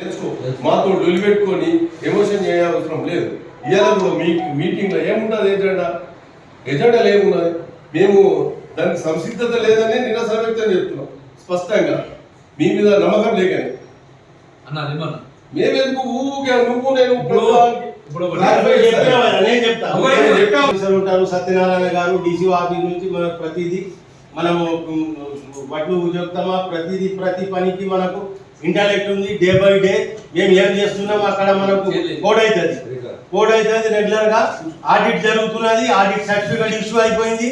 తెలుసుకో. మాతో పెట్టుకొని ఎమోషన్ చేయవసరం లేదు. ఇవాళ కూడా మీ మీటింగ్లో ఏమున్నది ఎజెండా? ఎజెండా ఏమున్నది మేము దానికి సంసిద్ధత లేదని నిన్న వ్యక్తం చెప్తున్నాం స్పష్టంగా. మీ మీద నమ్మకం లేకని. అన్న మేమెందుకు ఊకే నువ్వు నేను ఉంటారు సత్యనారాయణ గారు డీసీ ఆఫీస్ నుంచి మనకు ప్రతిదీ మనము వడ్లు చెప్తామా ప్రతిదీ ప్రతి పనికి మనకు ఇంటలెక్ట్ ఉంది డే బై డే మేము ఏం చేస్తున్నాం అక్కడ మనకు కోడ్ అవుతుంది కోడ్ అవుతుంది రెగ్యులర్గా ఆడిట్ జరుగుతున్నది ఆడిట్ సర్టిఫికేట్ ఇష్యూ అయిపోయింది.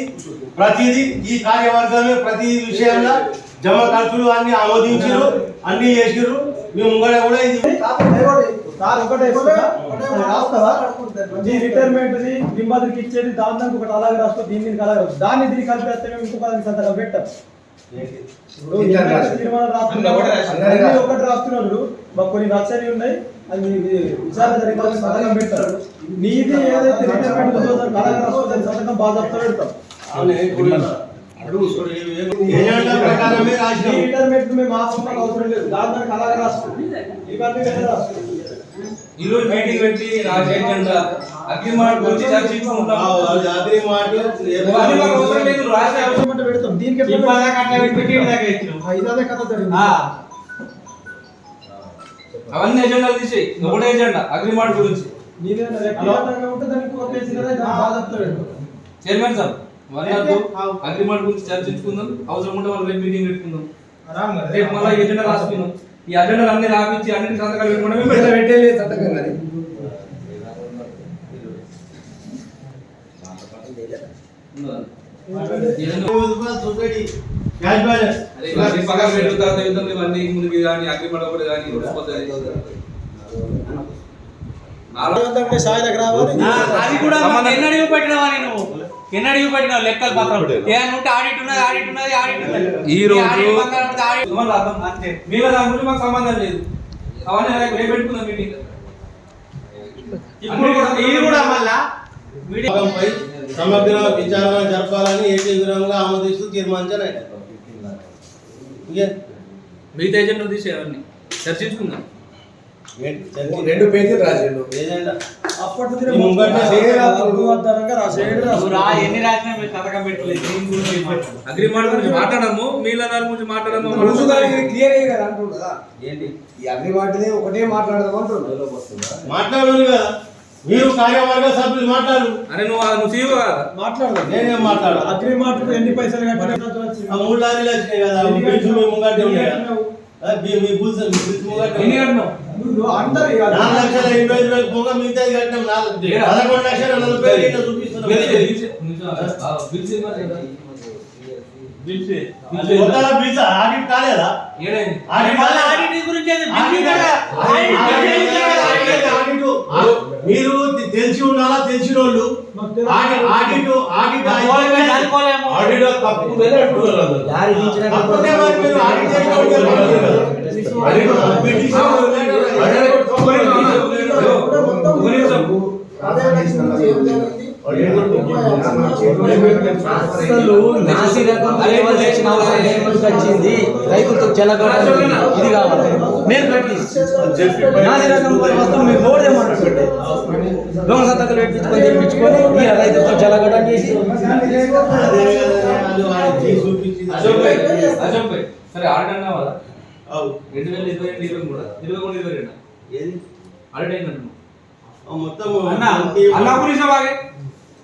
ప్రతిదీ ఈ కార్యవర్గమే ప్రతి విషయంలో జమ ఖర్చులు అన్ని ఆమోదించారు అన్ని చేసిర్రు. మేము ముంగడ కూడా ఇది రిటైర్మెంట్ ఇచ్చేది దాని దానికి ఒకటి అలాగే రాసుకో దీని దీనికి అలాగే దాన్ని దీన్ని కలిపి వేస్తే మేము ఇంకొక దానికి సంతకం పెట్టాం. ఇప్పుడు ఒకటే రాస్తాం. అన్ని ఒకటి రాస్తున్నాడు మాకు కొన్ని నచ్చని ఉన్నాయి అది విచారణ జరిగిన సంతకం పెడతారు నీది ఏదైతే రిటైర్మెంట్ ఉందో దాని సంతకం బాగా పెడతాం ఈ రాసినాం రిటైర్మెంట్ మేము ఆపడం అవసరం లేదు దాని అలాగే రాసుకో ఇవన్నీ వేరే రాసుకో ఈ రోజు మీటింగ్ పెట్టి రాజే ఎజెండా అగ్రిమెంట్ గురించి చర్చించుకుంటాం పెడతాం. దీనికి ఇదే కథ జరిగింది. ఆ. అవన్నీ ఎజెండాలు తీసేయి. ఒకటే ఎజెండా. అగ్రిమెంట్ గురించి. చైర్మన్ సార్ వన్ అగ్రిమెంట్ గురించి చర్చించుకుందాం. అవసరం ఉంటే మనం రేపు మీటింగ్ పెట్టుకుందాం. రామ్ గారు. రేపు మళ్ళీ ఎజెండా రాసుకుందాం. ఈ అజెండాలు అన్ని రాపించి అన్ని సంతకాలు పెట్టుకుంటే మేము. పెట్టేలే సంతకం అదే. పక్కన పెట్టిన తర్వాత యుద్ధం ఇవన్నీ ముందుకు కానీ అగ్రిమెంట్ ఒకటి కానీ అది కూడా సంబంధం- ఎన్నడూ చూపెట్టినావా నేను? ఎన్నడూ లెక్కలు పత్రం ఏదైనా ఉంటే ఆడిట్ ఉన్నది ఆడిట్ ఉన్నది ఆడిట్ ఉన్నది. ఈ రోజు-. అంతే. దాని గురించి మాకు సంబంధం లేదు. అవన్నీ మీటింగ్. ఇప్పుడు కూడా ఇది కూడా మళ్ళా మీడియా భాగంపై సమగ్ర విచారణ జరపాలని ఏకీకృతంగా ఆమోదిస్తూ తీర్మానించారు? మిగతా ఏజెంట్లు తీసే అవన్నీ. చర్చించుకుందాం రెండు పేజీలు రాసిండు ఏజెండా? అప్పటి ఎన్ని రాసినా మీరు సంతకం పెట్టలేదు. అగ్రిమెంట్ గురించి మాట్లాడము? మీల దాని గురించి మాట్లాడము క్లియర్ అయ్యి కదా అంటుండు కదా? ఏంటి? ఈ అన్ని వాటిని ఒకటే మాట్లాడదాం అంటుండు. మాట్లాడాలి కదా. మీరు కార్యవర్గ సభ్యులు మాట్లాడు అరే నువ్వు నువ్వు సీవు కదా? మాట్లాడదు నేనేం మాట్లాడాలి అగ్రిమెంట్ ఎన్ని పైసలు ఆ కట్టినా మూడు లారీలు వచ్చినాయి కదా. ముంగట్టే ఉన్నాయి కదా. మీ ముంగట్టే నాలుగు లక్షల ఎనభై ఐదు పోగా కట్టినాం? పదకొండు లక్షల నలభై వేలు చూపిస్తున్నాం. బిల్స్ ఆడిట్ కాలేదా ఆడిట్ గురించి. మీరు తెలిసి ఉండాలా తెలిసిన వాళ్ళు. ఆడిట్ తప్పు ఆడిట్ వాళ్ళు మీ నాసి రకం వచ్చింది. రైతులతో చెలగడం ఇది కావాలి. నేను పెట్టి నాసి రకం వస్తువులు మీరు బోర్డు దొంగ సంతకాలు పెట్టించుకొని తెప్పించుకొని ఇక రైతులతో చెలగడం చేసి వాళ్ళు సరే కదా? అవు. రెండు వేల ఇరవై రెండు ఇరవై మూడు ఇరవై మూడు ఇరవై రెండు. ఏది? ఆడిట్ అయిందంటున్నావు. ఆ మొత్తం అన్న, అన్నా గురించి బాగా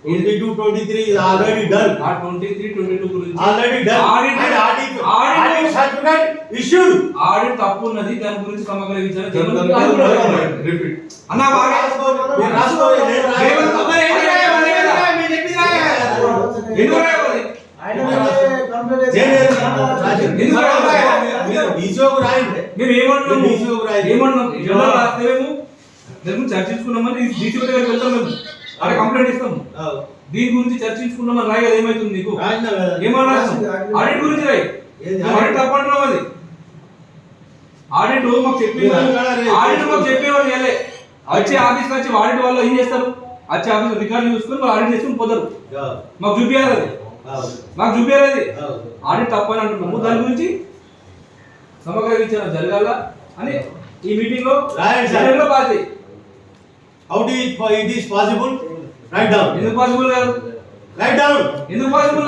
twenty two twenty three already done ఆ ట్వంటీ త్రీ ట్వంటీ టూ గురించి already done Audit- audit- audit certificate issued audit తప్పు ఉన్నది దాని గురించి సమగ్ర విచారణ చెప్పండి. రిపీట్ అన్నా బాగా నేను రేవంత్ రాయను. మరి ఏంటి రాయాలి? ఏంటి రాయాలి? మీరు చెప్పింది రాయాలి. ఎందుకు రాయాలి? ఆయన మీదే కంప్లైంట్ నేను చేసి- రాయను. ఎందుకు రాయాలి? మీరు డీసీఓకు రాయండి. మేము ఏమంటున్నాము మీరు DCO కు రాయండి. ఏమంటున్నాం జనరల్ రాస్తే మేము దాని గురించి చర్చించుకున్నామని డీసీ దగ్గరికి వెళ్తాం మేము. అక్కడ కంప్లైంట్ ఇస్తాము అవు. దీని గురించి చర్చించుకున్నామని రాయగా ఏమైతుంది నీకు. ఏమన్నా ఆడిట్ గురించి రాయి? ఆడిట్ తప్పంటున్నావు అది ఆడిట్ మాకు చెప్పి ఆడిట్ మాకు చెప్పేవాళ్ళు వెళ్ళే వచ్చే ఆఫీస్కి వచ్చి ఆడిట్ వాళ్ళు ఏం చేస్తారు వచ్చే ఆఫీస్ రికార్డు చూసుకొని వాళ్ళు ఆడిట్ చేసుకుని పోతారు. మాకు చూపించాలి అది. మాకు చూపించాలి అది. ఆడిట్ తప్పని అంటున్నాము దాని గురించి సమగ్ర విచారణ జరగాల అని ఈ మీటింగ్లో రాయండి pass. How do it is possible write down ఎందుకు పాసిబుల్ కాదు రైట్ డౌన్ ఎందుకు పాసిబుల్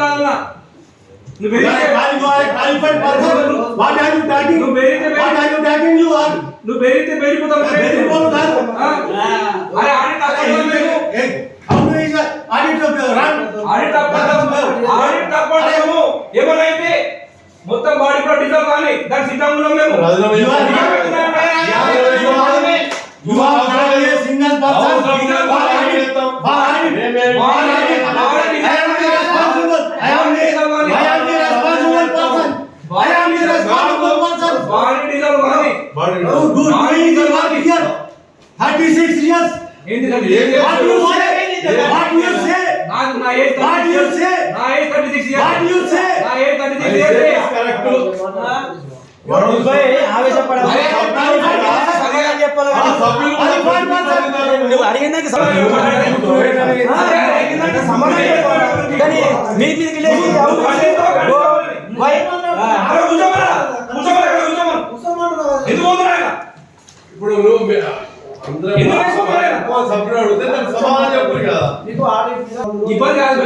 నువ్వు a verify qualified, qualified person. What are you talking? నువ్వు verify What are you talking? You are. నువ్వు వెరితే పెరిగిపోతావు వెరిపోను కాదు. అరే audit how do you audit of the run? Audit తప్పదు ఆడిట్ ఏమన్నా అయితే మొత్తం బాడీ కూడా డిజాల్వ్ కానీ దానికి సిద్ధంగా ఉన్నాం మేము రాజీనామా You are చేయాలి. not. You बिज़नेस बात बाहर आइए बाहर आइए बाहर आइए बाहर आइए I am the responsible I am the I am the responsible person I am the responsible person बाहर इट इज़ अ वार्निंग बाहर it is good doing the work here 36 years. In the what you say? What you say? ನಾನು ನಾ age what you say? ನಾ age 36 years. What you say? ನಾ age 36 years. correct. Varun ಭಾಯ್ ಆವೇಶ ಪಡಬೇಡ సమాధానం చెప్పాలి. నువ్వు అడిగినాక సమాధానం చెప్పాలి. కానీ మీ మీదకి లేచి? ఇప్పుడు నువ్వు ఇబ్బంది కాదు.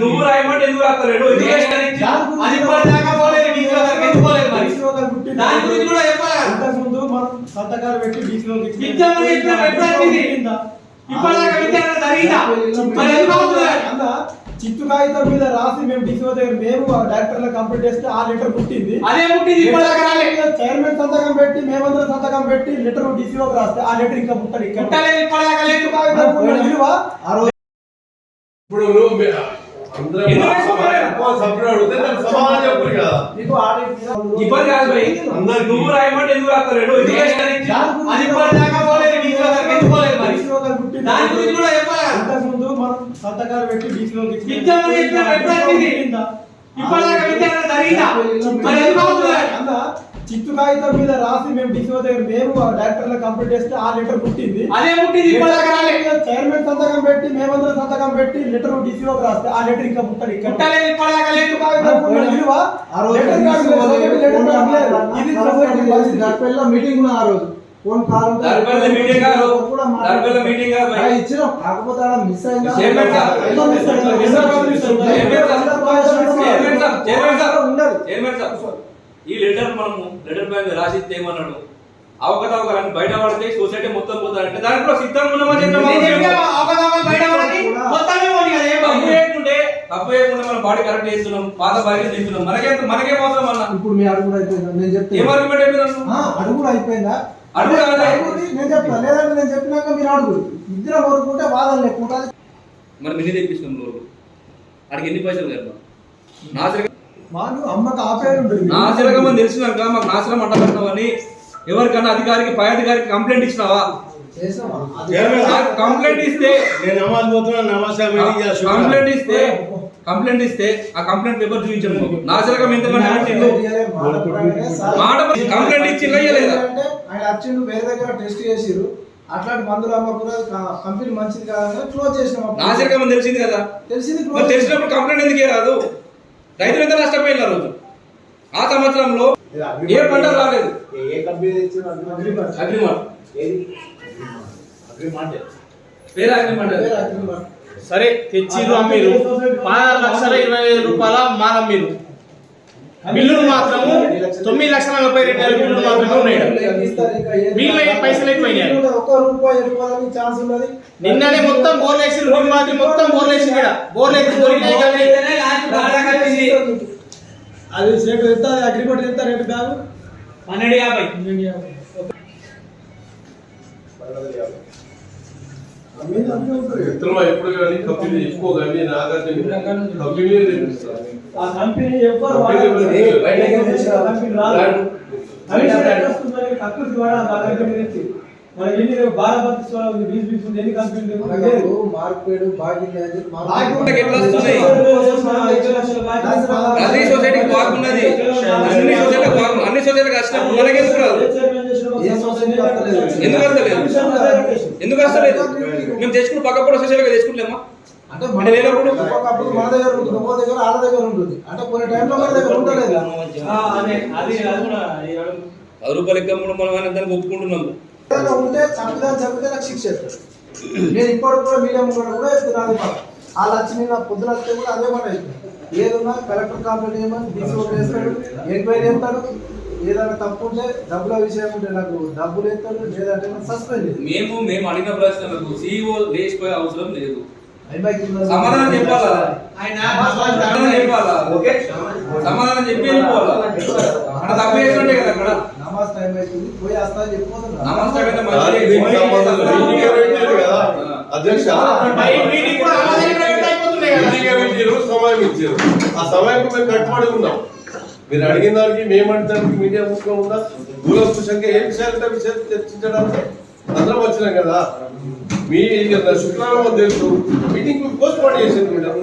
నువ్వు రాయమంటే ఎందుకు రాస్తలేడు ఎందుకు వేసినారు? అది ఇప్పటిదాకా పోలేదు, డీసీ దగ్గరికి ఎందుకు పోలేదు మరి? DCO గారు పుట్టిన దాని గురించి కూడా చెప్పాలి కదా. ఇంతకుముందు మనం సంతకాలు పెట్టి DCO కి ఇచ్చిన- ఇచ్చామని చెప్పినాం, ఎప్పుడు వచ్చింది? పుట్టిందా? ఇప్పటిదాకా విచారణ జరిగిందా? మరి అన్న, చిత్తు కాగితం మీద రాసి మేము డిసిఓ దగ్గర మేము డైరెక్టర్ల కంప్లీట్ చేస్తే ఆ లెటర్ పుట్టింది. అదే పుట్టింది. చైర్మన్ సంతకం పెట్టి మేమందరం సంతకం పెట్టి లెటర్ డిసిఓకి రాస్తే ఆ లెటర్ ఇంకా పుట్టాలి ఇక్కడ పుట్టలేదు, ఇప్పుడు అందరం ఇబ్బంది కాదు భయ్. అందరికీ. నువ్వు రాయమంటే ఎందుకు? దాని గురించి అది ఇప్పటిదాకా పోలేదు, డీసీ దగ్గరికి ఎందుకు పోలేదు మరి? దాని గురించి కూడా చెప్పాలి కదా. ఇంతకుముందు మనం సంతకాలు పెట్టి ఇచ్చిన- ఇచ్చామని చెప్పినాం, ఎప్పుడు? ఇప్పటిదాకా విచారణ జరిగిందా? మరి ఎందుకు అవుతుంది? చిత్తు కాగితం మీద రాసి మేము డిసిఓ దగ్గర మేము డైరెక్టర్ల కంప్లీట్ చేస్తే ఆ లెటర్ పుట్టింది. అదే పుట్టింది. చైర్మన్ సంతకం పెట్టి మేమందరం సంతకం పెట్టి లెటర్ డిసిఓకి రాస్తే ఆ లెటర్ ఇంకా పుట్టాలి. మీటింగ్ ఆ రోజు ఫోన్ కాల్ మీటింగ్ మీటింగ్. ఇచ్చిన. కాకపోతే మిస్ అయిందా? మిస్ మిస్ ఈ లెటర్ మనము లెటర్ పైన రాసిస్తే ఏమన్నాడు? అవకతవకలు బయట పడితే సొసైటీ మొత్తం పోతారంటే దానికి కూడా సిద్ధంగా ఏం తప్పు చేయకుండా మనం బాడీ కరెక్ట్ చేస్తున్నాం పాత బాడీ చేస్తున్నాం. మనకే మనకేం అవసరం అన్న? ఇప్పుడు మీ అడుగుడు అయిపోయిందా? నేను చెప్తే. ఏం ఆర్గ్యుమెంట్ అయిపోయింది ఆ, అడుగుడు అయిపోయిందా? అడుగు నేను చెప్తా లేదంటే నేను చెప్పినాక మీరు అడుగుడు ఇద్దరు కోరుకుంటే వాదన లేకుండా మరి మినీ తెప్పించినాం రోజు అడిగి ఎన్ని పైసలు కదా నాసిరకం నాసిరకం అని తెలిసినాక మాకు నాసిరం అంట పెట్టినావని ఎవరికన్నా అధికారికి పై అధికారికి కంప్లైంట్ ఇచ్చినావా? కంప్లైంట్ ఇస్తే. కంప్లైంట్ ఇస్తే కంప్లైంట్ ఇస్తే ఆ కంప్లైంట్ పేపర్ చూపించండి మాకు. నాసిరకం ఎంతమంది పెట్టిండు మాట కంప్లైంట్ ఇచ్చిందా? అంటే ఆయన వచ్చిండు వేరే దగ్గర టెస్ట్ చేసిరు అట్లాంటి మందులు అమ్మకుండా కంపెనీ మంచిది కాదని క్లోజ్ చేసినాం అని తెలిసింది కదా? తెలిసింది తెలిసినప్పుడు కంప్లైంట్ ఎందుకే రాదు రైతులు ఎంత నష్టపోయిన రోజు? ఆ సంవత్సరంలో ఏ పంట రాలేదు. సరే తెచ్చిర్రు అమ్మిరు పదహారు లక్షల ఇరవై వేల రూపాయల మాల అమ్మిరు బిల్లులు మాత్రము తొమ్మిది లక్షల నలభై రెండు వేల బిల్లులు మాత్రమే ఉన్నాయి. వీళ్ళ పైసలు ఎక్కువైనాయి. ఒక్క రూపాయి ఎక్కువ ఛాన్స్ ఉన్నది నిన్ననే మొత్తం బోర్లు వేసి మాది మొత్తం బోర్లు వేసి ఇక్కడ. బోర్లు వేసి దొరికినాయి కానీ. అది రేటు ఎంత? అగ్రిమెంట్ ఎంత? Rate bag? పన్నెండు యాభై. మిత్రమా ఎప్పుడు కానీ కంపెనీ ఎక్కువ కానీ నాగార్జున కంపెనీ ఆ కంపెనీ ఎవ్వరు కంపెనీ రాదు. ఎక్కడ వస్తుందని కంపెనీ నుంచి. మనకి ఎన్ని ఉంది బీస్ బీస్ ఉంది ఎన్ని కంపెనీలు లేవు? లేదు. మనకు మార్కెట్ బాకీ మనకి ఎట్లా బాకీ ఉంది. ప్రతి సొసైటీకి అన్ని అన్ని సొసైటీలకు వచ్చినప్పుడు మనకెందుకు రాదు సొసైటీ వస్తలేదు. ఎందుకు వస్తలేదు? ఎందుకు మేము తెచ్చుకుని పక్క కూడా సొసైటీగా తెచ్చుకుంటామా అంటే అంటే మన లేనప్పుడు? మన దగ్గర ఉంటుంది ఒక్కో దగ్గర దగ్గర ఉంటుంది అంటే కొన్ని టైంలో మన దగ్గర ఉండలేదు ఆ, అదే అది కూడా. పది రూపాయలు మనం దానికి ఒప్పుకుంటున్నాము ఏదైనా ఉంటే తప్పిదాన్ని చదివితే నాకు శిక్ష నేను ఇప్పటికి కూడా మీడియం కూడా కూడా ఎత్తున్నాను మాట ఆ లక్ష్మి నా పొద్దున వస్తే కూడా అదే మాట అవుతుంది ఏదున్నా కలెక్టర్ కంప్లైంట్ చేయమని డీసీ వేస్తాడు ఎంక్వైరీ చేస్తాడు ఏదైనా తప్పు ఉంటే డబ్బుల విషయం ఉంటే నాకు డబ్బులు వేస్తాడు లేదంటే సస్పెండ్ మేము మేము అడిగిన ప్రశ్నలకు సీఈఓ లేచిపోయే అవసరం లేదు. సమాధానం చెప్పాలా? సమాధానం చెప్పాలా? ఓకే సమాధానం చెప్పి వెళ్ళిపోవాలా? అక్కడ తప్పు చేస్తుంటే కదా అక్కడ. నమాజ్ టైం అవుతుంది పోయి వస్తా అని చెప్పిపోతున్నా నమస్తే కదా దానికి దీనికి సంబంధం లేదు. మీటింగే పెట్టారు కదా. అధ్యక్ష మరి మీటింగ్ కూడా ఆమోదయోగ్యంగా అయిపోతున్నాయి కదా. మీటింగే పెట్టారు సమయం ఇచ్చారు. ఆ సమయం మేము కట్టుబడి ఉన్నాం. మీరు అడిగిన దానికి మేమంటే మీడియా ముఖ్యం ఉందా? దూరపుషంగా ఏ విషయాలు విషయాలు చర్చించడానికి అందరం వచ్చినాం కదా. మీ శుక్రవారం తెలుసు. మీటింగ్ పోస్ట్ పోన్ చేసింది మేడం.